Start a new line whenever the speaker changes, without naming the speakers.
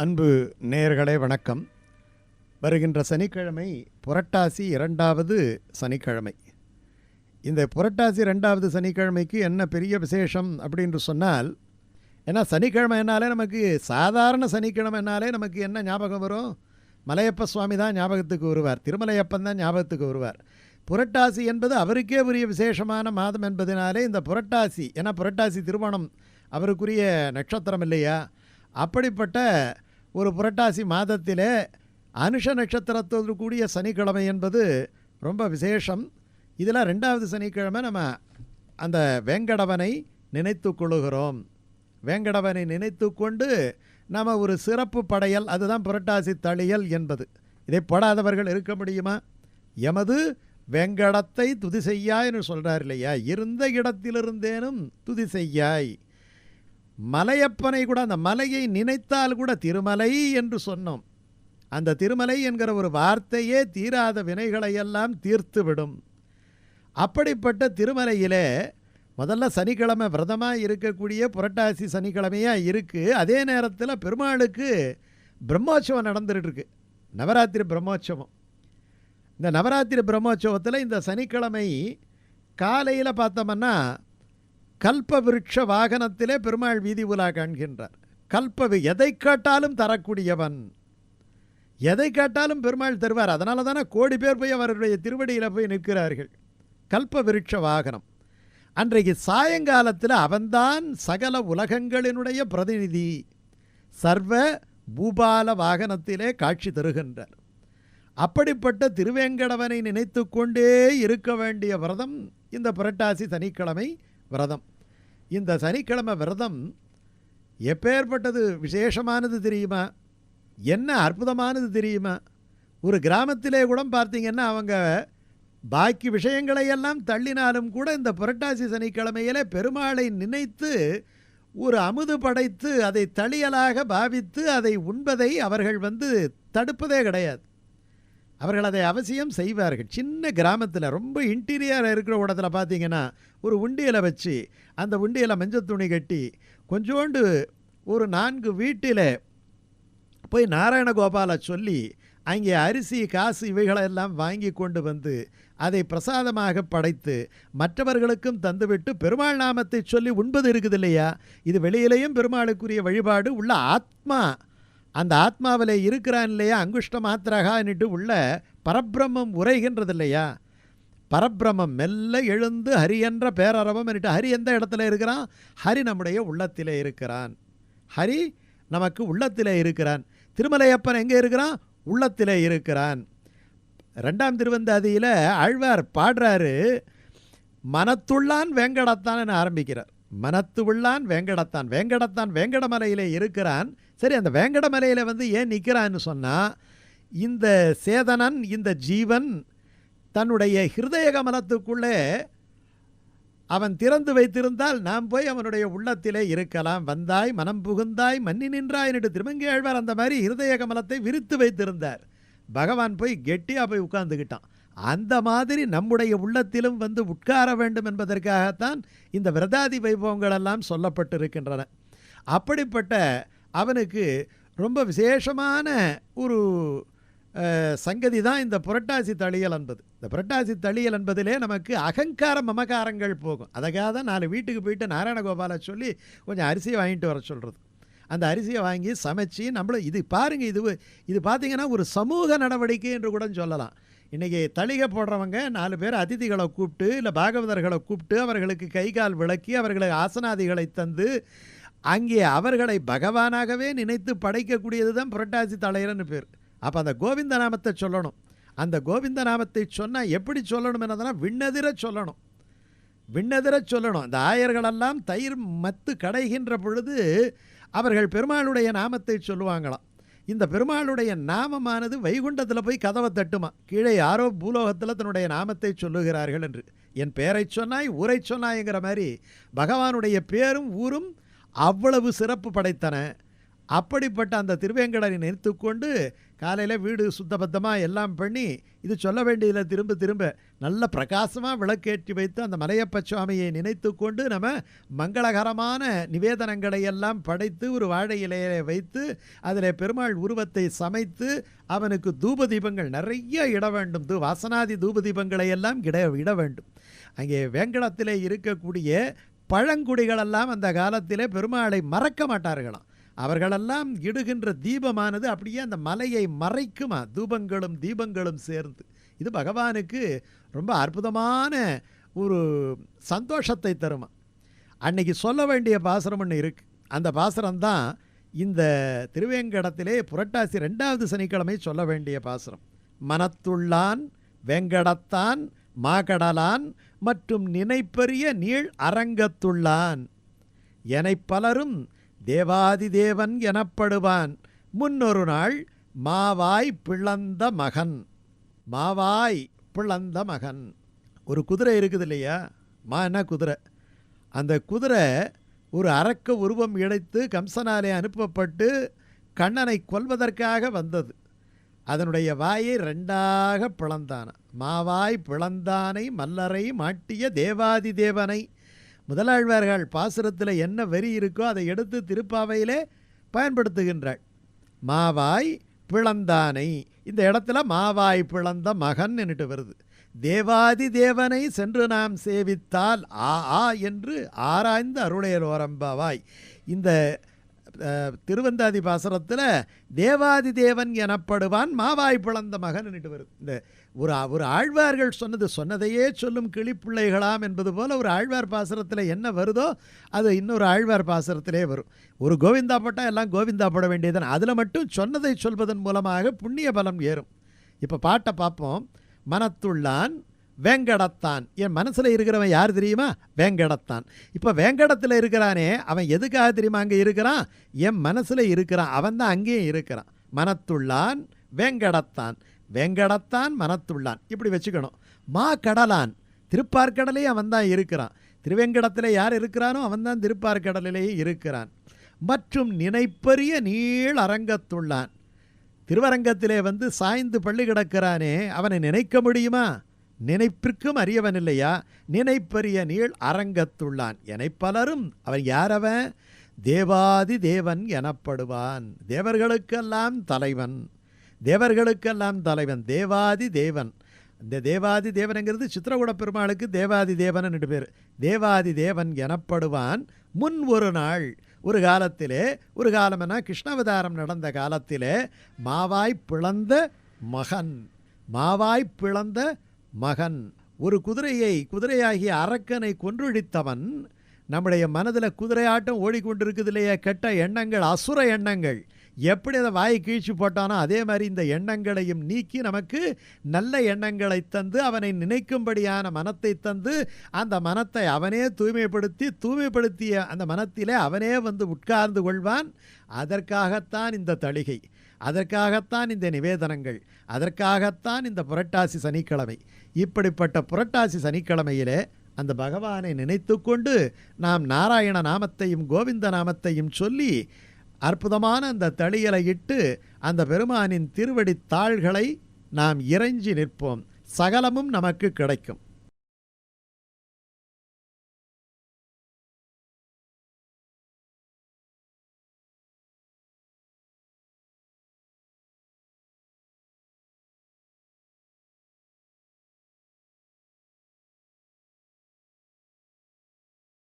அன்பு நேயர்களே வணக்கம். வருகின்ற சனிக்கிழமை புரட்டாசி இரண்டாவது சனிக்கிழமை. இந்த புரட்டாசி ரெண்டாவது சனிக்கிழமைக்கு என்ன பெரிய விசேஷம் அப்படின்னு சொன்னால் ஏன்னா சனிக்கிழமைனாலே நமக்கு சாதாரண சனிக்கிழமைனாலே நமக்கு என்ன ஞாபகம் வரும்? மலையப்ப சுவாமி தான் ஞாபகத்துக்கு வருவார். திருமலையப்பன் தான் ஞாபகத்துக்கு வருவார். புரட்டாசி என்பது அவருக்கே உரிய விசேஷமான மாதம் என்பதனாலே இந்த புரட்டாசி ஏன்னா புரட்டாசி திருமணம் அவருக்குரிய நட்சத்திரம் இல்லையா? அப்படிப்பட்ட ஒரு புரட்டாசி மாதத்திலே அனுஷ நட்சத்திரத்தோடு கூடிய சனிக்கிழமை என்பது ரொம்ப விசேஷம். இதில் ரெண்டாவது சனிக்கிழமை நம்ம அந்த வேங்கடவனை நினைத்து கொள்ளுகிறோம். வேங்கடவனை நினைத்து கொண்டு நம்ம ஒரு சிறப்பு படையல் அதுதான் புரட்டாசி தழியல் என்பது. இதை போடாதவர்கள் இருக்க முடியுமா? எமது வெங்கடத்தை துதி செய்யாய்னு சொல்கிறார் இல்லையா? இருந்த இடத்திலிருந்தேனும் துதி செய்யாய். மலையப்பனை கூட அந்த மலையை நினைத்தால் கூட திருமலை என்று சொன்னோம். அந்த திருமலை என்கிற ஒரு வார்த்தையே தீராத வினைகளையெல்லாம் தீர்த்துவிடும். அப்படிப்பட்ட திருமலையிலே முதல்ல சனிக்கிழமை விரதமாக இருக்கக்கூடிய புரட்டாசி சனிக்கிழமையாக இருக்குது அதே நேரத்தில் பெருமாளுக்கு பிரம்மோற்சவம் நடந்துகிட்ருக்கு நவராத்திரி பிரம்மோற்சவம். இந்த நவராத்திரி பிரம்மோற்சவத்தில் இந்த சனிக்கிழமை காலையில் பார்த்தோம்னா கல்ப விருட்ச வாகனத்திலே பெருமாள் வீதி உலா காண்கின்றார். கல்ப எதை கேட்டாலும் தரக்கூடியவன். எதை கேட்டாலும் பெருமாள் தருவார். அதனால தானே கோடி பேர் போய் அவருடைய திருவடியில் போய் நிற்கிறார்கள். கல்ப விருட்ச வாகனம். அன்றைக்கு சாயங்காலத்தில் அவன்தான் சகல உலகங்களினுடைய பிரதிநிதி. சர்வ பூபால வாகனத்திலே காட்சி தருகின்றார். அப்படிப்பட்ட திருவேங்கடவனை நினைத்து கொண்டே இருக்க வேண்டிய விரதம் இந்த புரட்டாசி சனிக்கிழமை விரதம். இந்த சனிக்கிழமை விரதம் எப்பேற்பட்டது விசேஷமானது தெரியுமா? என்ன அற்புதமானது தெரியுமா? ஒரு கிராமத்திலே கூட பார்த்தீங்கன்னா அவங்க பாக்கி விஷயங்களை எல்லாம் தள்ளினாலும் கூட இந்த புரட்டாசி சனிக்கிழமையிலே பெருமாளை நினைத்து ஒரு அமுது படைத்து அதை தளியலாக பாவித்து அதை உண்பதை அவர்கள் வந்து தடுப்பதே கிடையாது. அவர்கள் அதை அவசியம் செய்வார்கள். சின்ன கிராமத்தில் ரொம்ப இன்டீரியராக இருக்கிற இடத்துல பார்த்தீங்கன்னா ஒரு உண்டியலை வச்சு அந்த உண்டியலை மஞ்சள் துணி கட்டி கொஞ்சோண்டு ஒரு நான்கு வீட்டில் போய் நாராயணகோபாலை சொல்லி அங்கே அரிசி காசு இவைகளெல்லாம் வாங்கி கொண்டு வந்து அதை பிரசாதமாக படைத்து மற்றவர்களுக்கும் தந்துவிட்டு பெருமாள் நாமத்தை சொல்லி உண்பது இருக்குது இல்லையா இது வெளியிலேயும் பெருமாளுக்குரிய வழிபாடு உள்ள ஆத்மா அந்த ஆத்மாவில் இருக்கிறான் இல்லையா? அங்குஷ்ட மாத்திரகான்னுட்டு உள்ள பரபிரம்மம் உரைகின்றது இல்லையா பரபிரமம் மெல்ல எழுந்து ஹரி என்ற பேரரவம் என்னட்டு ஹரி எந்த இடத்துல இருக்கிறான்? ஹரி நம்முடைய உள்ளத்திலே இருக்கிறான். ஹரி நமக்கு உள்ளத்திலே இருக்கிறான். திருமலையப்பன் எங்கே இருக்கிறான்? உள்ளத்திலே இருக்கிறான். ரெண்டாம் திருவந்தாதியில் ஆழ்வார் பாடுறாரு மனத்துள்ளான் வேங்கடத்தான் ஆரம்பிக்கிறார். மனத்து உள்ளான் வேங்கடத்தான் வேங்கடத்தான் வேங்கடமலையிலே இருக்கிறான். சரி அந்த வேங்கடமலையில் வந்து ஏன் நிற்கிறான்னு சொன்னால் இந்த சேதனன் இந்த ஜீவன் தன்னுடைய ஹிருதய கமலத்துக்குள்ளே அவன் திறந்து வைத்திருந்தால் நாம் போய் அவனுடைய உள்ளத்திலே இருக்கலாம். வந்தாய் மனம் புகுந்தாய் மன்னி நின்றாய் என்று திருமங்கேழ்வார் அந்த மாதிரி ஹிருதய கமலத்தை விரித்து வைத்திருந்தார். பகவான் போய் கெட்டியாக போய் உட்கார்ந்துக்கிட்டான் அந்த மாதிரி நம்முடைய உள்ளத்திலும் வந்து உட்கார வேண்டும் என்பதற்காகத்தான் இந்த விரதாதி வைபவங்கள் எல்லாம் சொல்லப்பட்டிருக்கின்றன. அப்படிப்பட்ட அவனுக்கு ரொம்ப விசேஷமான ஒரு சங்கதி தான் இந்த புரட்டாசி தளியல் என்பது. இந்த புரட்டாசி தளியல் என்பதிலே நமக்கு அகங்கார மமகாரங்கள் போகும். அதுக்காக தான் நாலு வீட்டுக்கு போயிட்டு நாராயணகோபாலை சொல்லி கொஞ்சம் அரிசியை வாங்கிட்டு வர சொல்கிறது அந்த அரிசியை வாங்கி சமைச்சு நம்மளும் இது பாருங்கள் இது இது பார்த்திங்கன்னா ஒரு சமூக நடவடிக்கை என்று கூட சொல்லலாம். இன்றைக்கி தளிகை போடுறவங்க நாலு பேர் அதிதிகளை கூப்பிட்டு இல்லை பாகவதர்களை கூப்பிட்டு அவர்களுக்கு கை கால் விளக்கி அவர்களுக்கு ஆசனாதிகளை தந்து அங்கே அவர்களை பகவானாகவே நினைத்து படைக்கக்கூடியது தான் புரட்டாசி தலையர்னு பேர். அப்போ அந்த கோவிந்த நாமத்தை சொல்லணும். அந்த கோவிந்த நாமத்தை சொன்னால் எப்படி சொல்லணும் என்னதெல்லாம் விண்ணதிர சொல்லணும். விண்ணதிர சொல்லணும். அந்த ஆயர்களெல்லாம் தயிர் மத்து கடைகின்ற பொழுது அவர்கள் பெருமாளுடைய நாமத்தை சொல்லுவாங்களாம். இந்த பெருமாளுடைய நாமமானது வைகுண்டத்தில் போய் கதவை தட்டுமா. கீழே யாரோ பூலோகத்தில் தன்னுடைய நாமத்தை சொல்லுகிறார்கள் என்று. என் பேரை சொன்னாய் ஊரை சொன்னாய்ங்கிற மாதிரி பகவானுடைய பேரும் ஊரும் அவ்வளவு சிறப்பு படைத்தன. அப்படிப்பட்ட அந்த திருவேங்கடனை நினைத்து கொண்டு காலையில் வீடு சுத்தபத்தமாக எல்லாம் பண்ணி இது சொல்ல வேண்டியதில்லை திரும்ப திரும்ப நல்ல பிரகாசமாக விளக்கேற்றி வைத்து அந்த மலையப்ப சுவாமியை நினைத்து கொண்டு நம்ம மங்களகரமான நிவேதனங்களை எல்லாம் படைத்து ஒரு வாழை இலையை வைத்து அதில் பெருமாள் உருவத்தை சமைத்து அவனுக்கு தூப தீபங்கள் நிறைய இட வேண்டும். தூ வாசனாதி தூப தீபங்களை எல்லாம் இட இட வேண்டும். அங்கே வேங்கடத்திலே இருக்கக்கூடிய பழங்குடிகளெல்லாம் அந்த காலத்திலே பெருமாளை மறக்க மாட்டார்களாம். அவர்களெல்லாம் இடுகின்ற தீபமானது அப்படியே அந்த மலையை மறைக்குமா? தூபங்களும் தீபங்களும் சேர்ந்து. இது பகவானுக்கு ரொம்ப அற்புதமான ஒரு சந்தோஷத்தை தருமா. அன்னைக்கு சொல்ல வேண்டிய பாசனம் ஒன்று இருக்குது அந்த பாசுரம் தான் இந்த திருவேங்கடத்திலே புரட்டாசி ரெண்டாவது சனிக்கிழமை சொல்ல வேண்டிய பாசரம். மனத்துள்ளான் வெங்கடத்தான் மாகடலான் மற்றும் நினைப்பெரிய நீள் அரங்கத்துள்ளான். எனைப் பலரும் தேவாதி தேவன் எனப்படுவான். முன்னொரு நாள் மாவாய் பிளந்த மகன். மாவாய் பிளந்த மகன். ஒரு குதிரை இருக்குது இல்லையா? மானா குதிரை? அந்த குதிரை ஒரு அரக்க உருவம் இழைத்து கம்சனாலே அனுப்பப்பட்டு கண்ணனை கொல்வதற்காக வந்தது. அதனுடைய வாயை ரெண்டாக பிளந்தான. மாவாய் பிளந்தானை மல்லரை மாட்டிய தேவாதி தேவனை. முதலாழ்வார்கள் பாசுரத்தில் என்ன வரி இருக்கோ அதை எடுத்து திருப்பாவையிலே பயன்படுத்துகின்றாள். மாவாய் பிளந்தானை. இந்த இடத்துல மாவாய் பிளந்த மகன் என்னட்டு வருது. தேவாதி தேவனை சென்று நாம் சேவித்தால் ஆ ஆ என்று ஆராய்ந்து அருளையரோரம்பாவாய் இந்த திருவந்தாதி பாசுரத்தில் தேவாதி தேவன் எனப்படுவான் மாவாய் பிளந்த மகன் என்னட்டு வருது இந்த ஒரு ஒரு ஆழ்வார்கள் சொன்னது சொன்னதையே சொல்லும் கிளிப்பிள்ளைகளாம் என்பது போல் ஒரு ஆழ்வார் பாசுரத்தில் என்ன வருதோ அது இன்னொரு ஆழ்வார் பாசுரத்திலே வரும். ஒரு கோவிந்தா போட்டால் எல்லாம் கோவிந்தா பட வேண்டியதுதான். அதில் மட்டும் சொன்னதை சொல்வதன் மூலமாக புண்ணிய பலம் ஏறும். இப்போ பாட்டை பார்ப்போம். மனத்துள்ளான் வேங்கடத்தான். என் மனசில் இருக்கிறவன் யார் தெரியுமா? வேங்கடத்தான். இப்போ வேங்கடத்தில் இருக்கிறானே அவன் எதுக்காக தெரியுமா அங்கே இருக்கிறான்? என் மனசில் இருக்கிறான். அவன் தான் அங்கேயும் இருக்கிறான். மனத்துள்ளான் வேங்கடத்தான். வேங்கடத்தான் மனத்துள்ளான். இப்படி வச்சுக்கணும். மா கடலான். திருப்பார்கடலே அவன் தான் இருக்கிறான். திருவேங்கடத்தில் யார் இருக்கிறானோ அவன் தான் திருப்பார்கடலிலேயே இருக்கிறான். மற்றும் நினைப்பரிய நீள் அரங்கத்துள்ளான். திருவரங்கத்திலே வந்து சாய்ந்து பள்ளி கிடக்கிறானே அவனை நினைக்க முடியுமா? நினைப்பிற்கும் அறியவன் இல்லையா நினைப்பறிய நீள் அரங்கத்துள்ளான். என பலரும் அவன் யாரவன்? தேவாதி தேவன் எனப்படுவான். தேவர்களுக்கெல்லாம் தலைவன். தேவர்களுக்கெல்லாம் தலைவன். தேவாதி தேவன். இந்த தேவாதி தேவனுங்கிறது சித்திரகுட பெருமாளுக்கு தேவாதி தேவன் பேர். தேவாதி தேவன் எனப்படுவான் முன் ஒரு நாள். ஒரு காலத்திலே ஒரு காலமெனா கிருஷ்ணாவதாரம் நடந்த காலத்திலே மாவாய் பிளந்த மகன். மாவாய் பிளந்த மகன். ஒரு குதிரையை குதிரையாகிய அரக்கனை கொன்றொழித்தவன் நம்முடைய மனதில் குதிரையாட்டம் ஓடிக்கொண்டிருக்குது இல்லையா கெட்ட எண்ணங்கள் அசுர எண்ணங்கள். எப்படி அதை வாய் கீழ்ச்சி போட்டானோ அதே மாதிரி இந்த எண்ணங்களையும் நீக்கி நமக்கு நல்ல எண்ணங்களை தந்து அவனை நினைக்கும்படியான மனத்தை தந்து அந்த மனத்தை அவனே தூய்மைப்படுத்தி தூய்மைப்படுத்திய அந்த மனத்திலே அவனே வந்து உட்கார்ந்து கொள்வான். அதற்காகத்தான் இந்த தளிகை. அதற்காகத்தான் இந்த நிவேதனங்கள் அதற்காகத்தான் இந்த புரட்டாசி சனிக்கிழமை. இப்படிப்பட்ட புரட்டாசி சனிக்கிழமையிலே அந்த பகவானை நினைத்து கொண்டு நாம் நாராயண நாமத்தையும் கோவிந்த நாமத்தையும் சொல்லி அற்புதமான அந்த தளியலை இட்டு அந்த பெருமானின் திருவடி தாள்களை நாம் இறைஞ்சி நிற்போம். சகலமும் நமக்கு கிடைக்கும்.